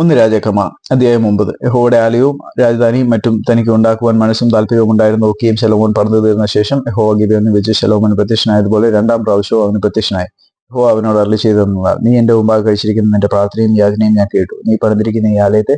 ഒന്ന് രാജാക്കമ്മ അധ്യായം ഒമ്പത്. യഹോയുടെ ആലയവും രാജധാനിയും മറ്റും തനിക്ക് ഉണ്ടാക്കുവാൻ മനസ്സും താല്പര്യവും ഉണ്ടായിരുന്നു. ഒക്കെയും ശലോമോൻ പറഞ്ഞു തീർന്ന ശേഷം യഹോ ഗിബിയൊന്ന് വെച്ച് ശലോമോൻ പ്രത്യക്ഷനായതുപോലെ രണ്ടാം പ്രാവശ്യവും അവന് പ്രത്യക്ഷനായി. യഹോ അവനോട് ചെയ്തു ചെയ്തെന്നാൽ നീ എന്റെ മുമ്പാകെ കഴിച്ചിരിക്കുന്ന നിന്റെ പ്രാർത്ഥനയും യാചനയും ഞാൻ കേട്ടു. നീ പറഞ്ഞിരിക്കുന്ന ഈ ആലയത്തെ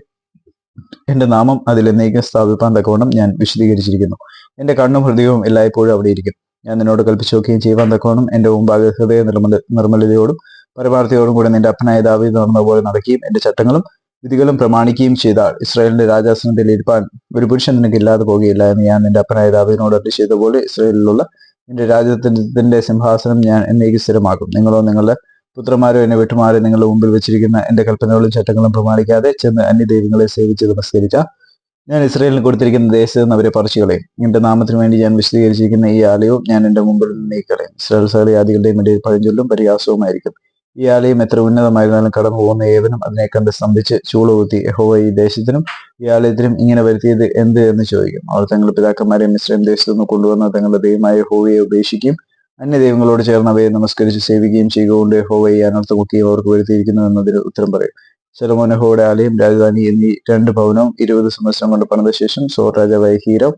എന്റെ നാമം അതിൽ എന്നേക്കും സ്ഥാപിപ്പാൻ തക്കവണ്ണം ഞാൻ വിശദീകരിച്ചിരിക്കുന്നു. എന്റെ കണ്ണും ഹൃദയവും എല്ലായ്പ്പോഴും അവിടെ ഇരിക്കും. ഞാൻ നിന്നോട് കൽപ്പിച്ചു നോക്കുകയും ചെയ്യുവാൻ തക്കവണ്ണം എന്റെ മുമ്പാകെ ഹൃദയ നിർമ്മല നിർമ്മലതയോടും പരമാർത്ഥിയോടും കൂടെ നിന്റെ അപ്പനായ ദാവി നടന്ന പോലെ നടക്കുകയും എന്റെ ചട്ടങ്ങളും വിധികളും പ്രമാണിക്കുകയും ചെയ്താൽ ഇസ്രായേലിന്റെ രാജാസനത്തിൽ ഇരിപ്പാൻ ഒരു പുരുഷൻ നിനക്ക് ഇല്ലാതെ പോകുകയില്ല എന്ന് ഞാൻ നിന്റെ അപ്പനായ ദാവിനോട് അറി ചെയ്ത പോലെ ഇസ്രായേലിലുള്ള നിന്റെ രാജ്യത്തിന്റെ സിംഹാസനം ഞാൻ എന്നേക്ക് സ്ഥിരമാക്കും. നിങ്ങളോ നിങ്ങളുടെ പുത്രന്മാരോ എന്നെ വിട്ടുമാറി നിങ്ങളുടെ മുമ്പിൽ വെച്ചിരിക്കുന്ന എന്റെ കൽപ്പനകളും ചട്ടങ്ങളും പ്രമാണിക്കാതെ ചെന്ന് അന്യ ദൈവങ്ങളെ സേവിച്ച് നമസ്കരിച്ച ഞാൻ ഇസ്രായേലിന് കൊടുത്തിരിക്കുന്ന ദേശത്ത് നിന്ന് അവരെ പറിച്ചു കളയും എന്റെ നാമത്തിന് വേണ്ടി ഞാൻ വിശദീകരിച്ചിരിക്കുന്ന ഈ ആലയവും ഞാൻ എന്റെ മുമ്പിൽ നീക്കളയും ഇസ്രായേൽ സഹലി ആദികളുടെയും ഇടയിൽ പഴഞ്ചൊല്ലും പരിഹാസവുമായിരിക്കും. ഈ ആലയം എത്ര ഉന്നതമായിരുന്നാലും കടന്നു പോകുന്ന ഏവനും അതിനെ കണ്ട് സ്തംഭിച്ച് ചൂളുകുത്തി യഹോവ ഈ ദേശത്തിനും ഈ ആലയത്തിനും ഇങ്ങനെ വരുത്തിയത് എന്ത് എന്ന് ചോദിക്കും. അവർ തങ്ങളുടെ പിതാക്കന്മാരെ മിശ്രം ദേശത്തു നിന്ന് കൊണ്ടുവന്ന തങ്ങളുടെ ദൈവമായ യഹോവയെ ഉപേക്ഷിക്കുകയും അന്യ ദൈവങ്ങളോട് ചേർന്ന് അവയെ നമസ്കരിച്ച് സേവിക്കുകയും ചെയ്യുകൊണ്ട് യഹോവ ഈ അവർക്ക് വരുത്തിയിരിക്കുന്നു എന്നതിന് ഉത്തരം പറയും. ശരമോനഹോയുടെ ആലയം രാജധാനി എന്നീ രണ്ട് ഭവനവും ഇരുപത് സംവത്സരം കൊണ്ട് പണിത ശേഷം സോർ രാജാവായ ഹീരം.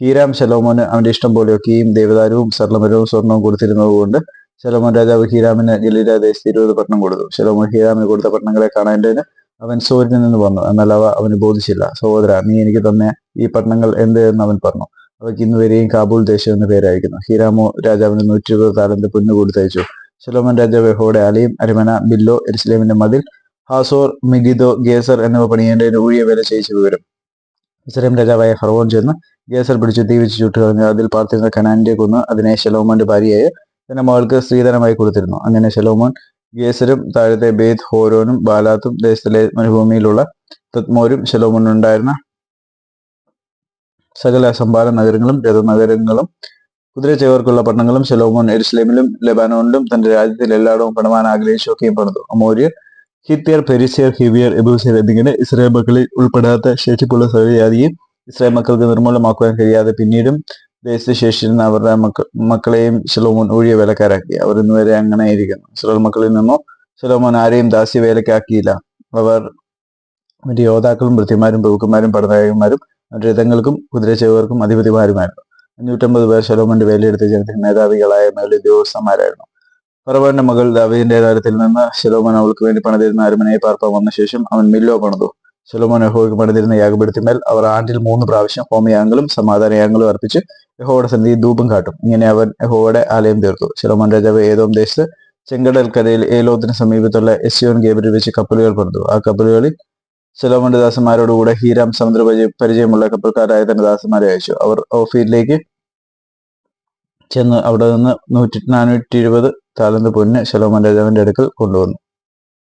ഹീരാം ശലോമോന് അവന്റെ ഇഷ്ടം പോലെയൊക്കെയും ദേവദാരവും സർലമരവും സ്വർണവും കൊടുത്തിരുന്നതുകൊണ്ട് ശലോമോൻ രാജാവ് ഹീരാമിന് ഗലീല ദേശത്ത് ഇരുപത് പട്ടണം കൊടുത്തു. ശലോമോൻ ഹീരാമിന് കൊടുത്ത പട്ടണങ്ങളെ കാണേണ്ടതിന് അവൻ സൂര്യനിൽ നിന്ന് വന്നു. എന്നാൽ അവ അവന് ബോധിച്ചില്ല. സഹോദര നീ എനിക്ക് തന്നെ ഈ പട്ടണങ്ങൾ എന്ത് എന്ന് അവൻ പറഞ്ഞു. അവയ്ക്ക് ഇന്ന് വരെയും കാബൂൾ ദേശം എന്ന് പേരായിരിക്കുന്നു. ഹീരാമോ രാജാവിന് നൂറ്റി ഇരുപത് താലന്ത് പൊന്നു കൊടുത്തയച്ചു. ശലോമോൻ രാജാവ് യഹോയുടെ ആലയം അരിമന ബില്ലോ എരിസ്ലേമിന്റെ മതിൽ ഹാസോർ മിഗിദോ ഗേസർ എന്നിവ പണിയേണ്ടതിന് ഊഴിയ വില ചെയ്യിച്ച വിവരം. ഇസ്രേം രാജാവായ ഫറവോൻ ചെന്ന് ഗേസർ പിടിച്ച് തീ വെച്ച് ചുട്ടുകളഞ്ഞു. അതിൽ പാർത്തിരുന്ന കനാന്റെ കൊന്ന്. അതിനെ ശലോമോന്റെ ഭാര്യയായ തന്റെ മകൾക്ക് സ്ത്രീധനമായി കൊടുത്തിരുന്നു. അങ്ങനെ ശലോമോൻ ഗേസരും താഴത്തെ ബേത് ഹോരോനും ബാലാത്തും ദേശത്തിലെ മരുഭൂമിയിലുള്ള തത്മോരും ശലോമോനുണ്ടായിരുന്ന സകല സംഭാര നഗരങ്ങളും രഥനഗരങ്ങളും കുതിരച്ചേവർക്കുള്ള പട്ടണങ്ങളും ശലോമോൻ എരുസലേമിലും ലെബാനോണിലും തന്റെ രാജ്യത്തിൽ എല്ലായിടവും പണിവാൻ ആഗ്രഹിച്ചൊക്കെയും പണിതു. അമോര്യർ ഹിത്യർ പെരിസ്യർ ഹിവിയർ എബൂസിയർ എന്നിങ്ങനെ ഇസ്രായേൽ മക്കളിൽ ഉൾപ്പെടാത്ത ശേഷിപ്പുള്ള സകലജാതിയും ഇസ്രായേൽ മക്കൾക്ക് നിർമ്മൂലമാക്കുവാൻ കഴിയാതെ പിന്നീടും ദേശത്ത് നിന്ന് അവരുടെ മക്ക മക്കളെയും ശലോമോൻ ഒഴിയ വേലക്കാരാക്കി. അവർ ഇന്ന് വരെ അങ്ങനെ ഇരിക്കുന്നു ഇസ്രായേൽ മക്കളിൽ നിന്നോ ശലോമോൻ ആരെയും ദാസ്യ വേലക്കാക്കിയില്ല. അവർ അവരുടെ യോദ്ധാക്കളും വൃത്തിമാരും പ്രഭുക്കന്മാരും പടനായകന്മാരും രഥങ്ങൾക്കും കുതിരച്ചേവർക്കും അധിപതിമാരുമായിരുന്നു. അഞ്ഞൂറ്റമ്പത് പേർ ശലോമോന്റെ വേലയെടുത്ത ജനത്തിന് മേധാവികളായ മേലുദ്യോഗസ്ഥന്മാരായിരുന്നു. ഫറവോന്റെ മകൾ ദാവീദിന്റെ കാര്യത്തിൽ നിന്ന് ശലോമൻ അവൾക്ക് വേണ്ടി പണിതിരുന്ന അരമനയെ പാർപ്പ വന്ന ശേഷം അവൻ മില്ലോ പണിതു. ശലോമോൻ യഹോയ്ക്ക് പണിതിരുന്ന യാഗപീഠത്തിന്മേൽ അവർ ആണ്ടിൽ മൂന്ന് പ്രാവശ്യം ഹോമയാഗങ്ങളും സമാധാനയാഗങ്ങളും അർപ്പിച്ച് യഹോയുടെ സന്നിധി ധൂപം കാട്ടും. ഇങ്ങനെ അവൻ യഹോയുടെ ആലയം തീർത്തു. ശലോമോൻ രാജാവ് ഏതോം ദേശത്ത് ചെങ്കടൽക്കരയിൽ ഏലോത്തിന് സമീപത്തുള്ള എസ്യോൻ ഗേബറിൽ വെച്ച് കപ്പലുകൾ പണിതു. ആ കപ്പലുകളിൽ ശലോമോന്റെ ദാസന്മാരോടുകൂടെ ഹീരാം സമുദ്ര പരിചയ- പരിചയമുള്ള കപ്പൽക്കാരായ തന്റെ ദാസന്മാരെ അയച്ചു. അവർ ഓഫീരിലേക്ക് ചെന്ന് അവിടെ നിന്ന് നൂറ്റി നാനൂറ്റി ഇരുപത് താലന്ത് പൊന്ന് ശലോമോൻ രാജാവിന്റെ അടുക്കൽ കൊണ്ടുവന്നു.